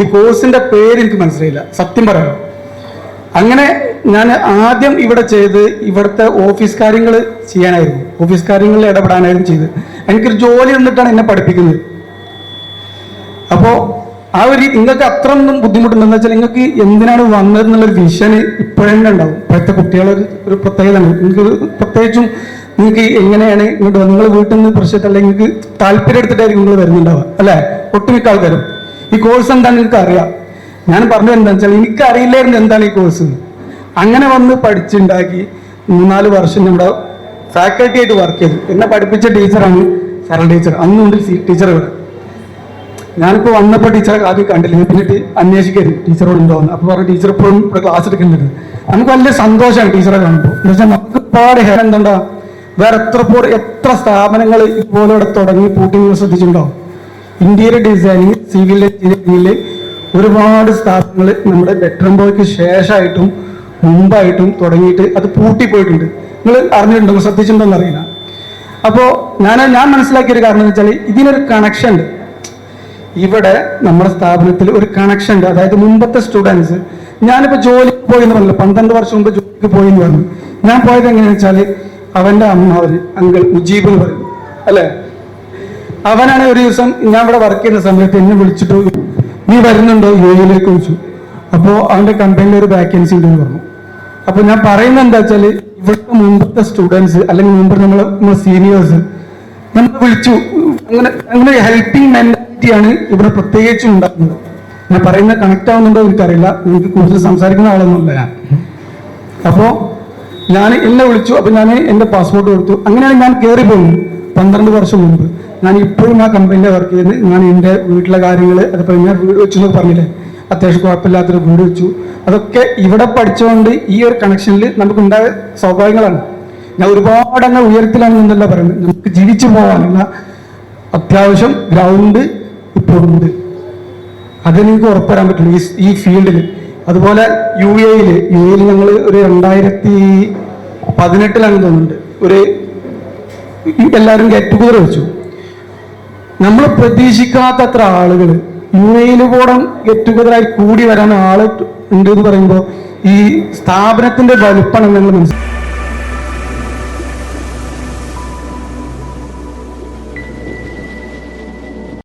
ഈ കോഴ്സിന്റെ പേര് എനിക്ക് മനസ്സിലായില്ല. സത്യം പറയാം അങ്ങനെ ഞാൻ ആദ്യം ഇവിടെ ചെയ്ത് ഇവിടുത്തെ ഓഫീസ് കാര്യങ്ങൾ ചെയ്യാനായിരുന്നു. ഓഫീസ് കാര്യങ്ങളിൽ ഇടപെടാനായിരുന്നു ചെയ്ത്. എനിക്കൊരു ജോലി തന്നിട്ടാണ് എന്നെ പഠിപ്പിക്കുന്നത്. അപ്പോ ആ ഒരു നിങ്ങൾക്ക് അത്രയൊന്നും ബുദ്ധിമുട്ടുണ്ടെന്ന് വെച്ചാൽ നിങ്ങൾക്ക് എന്തിനാണ് വന്നത് എന്നുള്ളൊരു വിഷൻ ഇപ്പോഴെന്നെ ഉണ്ടാവും. ഇപ്പോഴത്തെ കുട്ടികളൊരു ഒരു പ്രത്യേകത ഉണ്ട് നിങ്ങൾക്ക് പ്രത്യേകിച്ചും നിങ്ങൾക്ക് എങ്ങനെയാണ് ഇങ്ങോട്ട് നിങ്ങൾ വീട്ടിൽ നിന്ന് പ്രശ്നത്തിൽ നിങ്ങൾക്ക് താല്പര്യം എടുത്തിട്ടായിരിക്കും നിങ്ങൾ വരുന്നുണ്ടാവുക. അല്ലേ? ഒട്ടുമിക്ക ആൾക്കാരും. ഈ കോഴ്സ് എന്താണെന്ന് എനിക്ക് അറിയാം ഞാൻ പറഞ്ഞത് എന്താണെന്ന് വെച്ചാൽ എനിക്ക് അറിയില്ലായിരുന്നു എന്താണ് ഈ കോഴ്സ് അങ്ങനെ വന്ന് പഠിച്ചുണ്ടാക്കി മൂന്നാൽ വർഷം നമ്മുടെ ഫാക്കൽറ്റി ആയിട്ട് വർക്ക് ചെയ്തു. എന്നെ പഠിപ്പിച്ച ടീച്ചറാണ് സരൾ ടീച്ചർ അന്നുണ്ട് ടീച്ചർ ഇവിടെ. ഞാനിപ്പോൾ വന്നപ്പോൾ ടീച്ചറെ ആദ്യം കണ്ടില്ല. പിന്നിട്ട് അന്വേഷിക്കരുത് ടീച്ചറോട് ഉണ്ടോന്ന് അപ്പോൾ അപ്പൊ പറഞ്ഞു ടീച്ചർ ഇപ്പോഴും ഇവിടെ ക്ലാസ് എടുക്കുന്നുണ്ട്. നമുക്ക് വലിയ സന്തോഷമാണ് ടീച്ചറെ കാണുമ്പോൾ. എന്ന് വെച്ചാൽ നമുക്ക് ഒരുപാട് ഹേ- എന്താ വേറെ എത്ര എത്ര സ്ഥാപനങ്ങൾ ഇതുപോലെ ഇവിടെ തുടങ്ങി പൂട്ടി നിങ്ങൾ ശ്രദ്ധിച്ചിട്ടുണ്ടോ? ഇന്റീരിയർ ഡിസൈനിങ് സിവിൽ എഞ്ചിനീയറിംഗിൽ ഒരുപാട് സ്ഥാപനങ്ങൾ നമ്മുടെ ബെറ്റർ ബോയ്ക്ക് ശേഷമായിട്ടും മുമ്പായിട്ടും തുടങ്ങിയിട്ട് അത് പൂട്ടിപ്പോയിട്ടുണ്ട്. നിങ്ങൾ അറിഞ്ഞിട്ടുണ്ടോ? ശ്രദ്ധിച്ചിട്ടുണ്ടോ എന്നറിയില്ല. അപ്പോൾ ഞാൻ ഞാൻ മനസ്സിലാക്കിയ ഒരു കാരണം എന്ന് വെച്ചാൽ ഇതിനൊരു കണക്ഷൻ ഉണ്ട്. ഇവിടെ നമ്മുടെ സ്ഥാപനത്തിൽ ഒരു കണക്ഷൻ ഉണ്ട്. അതായത് മുമ്പത്തെ സ്റ്റുഡൻസ് ഞാനിപ്പോൾ ജോലിക്ക് പോയി എന്ന് പറഞ്ഞില്ല. പന്ത്രണ്ട് വർഷം മുമ്പ് ജോലിക്ക് പോയി എന്ന് പറഞ്ഞു. ഞാൻ പോയത് എങ്ങനെയാണെന്ന് വെച്ചാൽ അവന്റെ അവർ അങ്കിൾ മുജീബ് എന്ന് പറയുന്നു അല്ലേ? അവനാണ് ഒരു ദിവസം ഞാൻ ഇവിടെ വർക്ക് ചെയ്യുന്ന സമയത്ത് എന്നെ വിളിച്ചിട്ട് നീ വരുന്നുണ്ടോ യു എയിലേക്ക് ചോദിച്ചു. അപ്പോൾ അവന്റെ കമ്പനിയിൽ ഒരു വാക്കൻസി ഉണ്ടെന്ന് പറഞ്ഞു. അപ്പോൾ ഞാൻ പറയുന്നത് എന്താ വെച്ചാൽ ഇവിടുത്തെ മുമ്പത്തെ സ്റ്റുഡൻസ് അല്ലെങ്കിൽ മുമ്പ് നമ്മൾ സീനിയേഴ്സ് നമ്മൾ വിളിച്ചു. അങ്ങനെ അങ്ങനെ ഹെൽപ്പിംഗ് മെന്റാലിറ്റിയാണ് ഇവിടെ പ്രത്യേകിച്ചും ഉണ്ടാക്കുന്നത്. ഞാൻ പറയുന്നത് കണക്ട് ആവുന്നുണ്ടോ എനിക്കറിയില്ല. എനിക്ക് കൂടുതൽ സംസാരിക്കുന്ന ആളൊന്നുമല്ല ഞാൻ. അപ്പോൾ ഞാൻ എന്നെ വിളിച്ചു. അപ്പോൾ ഞാൻ എന്റെ പാസ്പോർട്ട് കൊടുത്തു. അങ്ങനെയാണ് ഞാൻ കയറി പോകുന്നത് പന്ത്രണ്ട് വർഷം മുമ്പ്. ഞാൻ ഇപ്പോഴും ആ കമ്പനിയിലെ വർക്ക് ചെയ്യുന്നത് ഞാൻ എന്റെ വീട്ടിലെ കാര്യങ്ങൾ അതിപ്പോൾ ഞാൻ വീട് വെച്ചു എന്നൊക്കെ പറഞ്ഞില്ലേ? അത്യാവശ്യം കുഴപ്പമില്ലാത്തൊരു വീട് വെച്ചു. അതൊക്കെ ഇവിടെ പഠിച്ചുകൊണ്ട് ഈ ഒരു കണക്ഷനിൽ നമുക്കുണ്ടായ സ്വാഭാവികങ്ങളാണ് ഞാൻ ഒരുപാട് അങ്ങ് ഉയരത്തിലാണെന്നല്ല പറയുന്നത്. നമുക്ക് ജീവിച്ചു പോകാനുള്ള അത്യാവശ്യം ഗ്രൗണ്ട് ഇപ്പോൾ ഉണ്ട്. അതെനിക്ക് ഉറപ്പുവരാൻ പറ്റുള്ളൂ ഈ ഫീൽഡിൽ അതുപോലെ യു എയിൽ യു എയിൽ ഞങ്ങൾ ഒരു രണ്ടായിരത്തി പതിനെട്ടിലാണ് തോന്നുന്നുണ്ട്. ഒരു എല്ലാവരും ഗെറ്റ് ടുഗദർ വെച്ചു. നമ്മൾ പ്രതീക്ഷിക്കാത്തത്ര ആളുകൾ. യു എയിൽ കൂടെ ഗെറ്റ് ടുഗതറായി കൂടി വരാൻ ആൾ ഉണ്ട് എന്ന് പറയുമ്പോൾ ഈ സ്ഥാപനത്തിന്റെ വലുപ്പമാണ് നിങ്ങൾ മനസ്സിലാക്കുക